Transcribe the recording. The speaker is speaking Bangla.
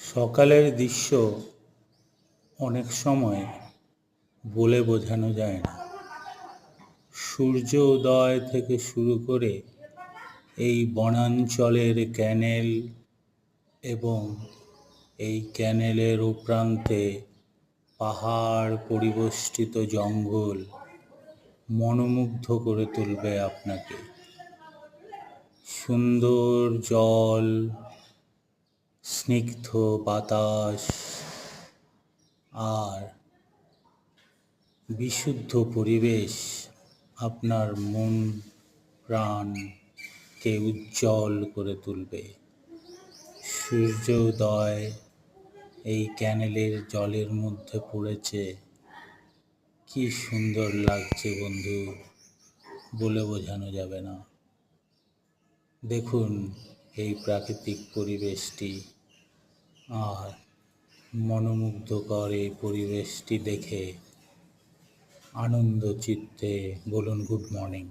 সকালের দৃশ্য অনেক সময় বলে বোঝানো যায় না। সূর্য উদয় থেকে শুরু করে এই বনাঞ্চলের ক্যানেল এবং এই ক্যানেলের ও প্রান্তে পাহাড় পরিবেষ্টিত জঙ্গল মনোমুগ্ধ করে তুলবে আপনাকে। সুন্দর জল স্নিগ্ধ বাতাস আর বিশুদ্ধ পরিবেশ আপনার মন প্রাণকে উজ্জ্বল করে তুলবে। সূর্যোদয় এই ক্যানেলের জলের মধ্যে পড়েছে। কি সুন্দর লাগছে বন্ধু, বলে বোঝানো যাবে না। দেখুন এই প্রাকৃতিক পরিবেশটি। আর মনোমুগ্ধকর এই পরিবেশটি দেখে আনন্দ চিত্তে বলুন গুড মর্নিং।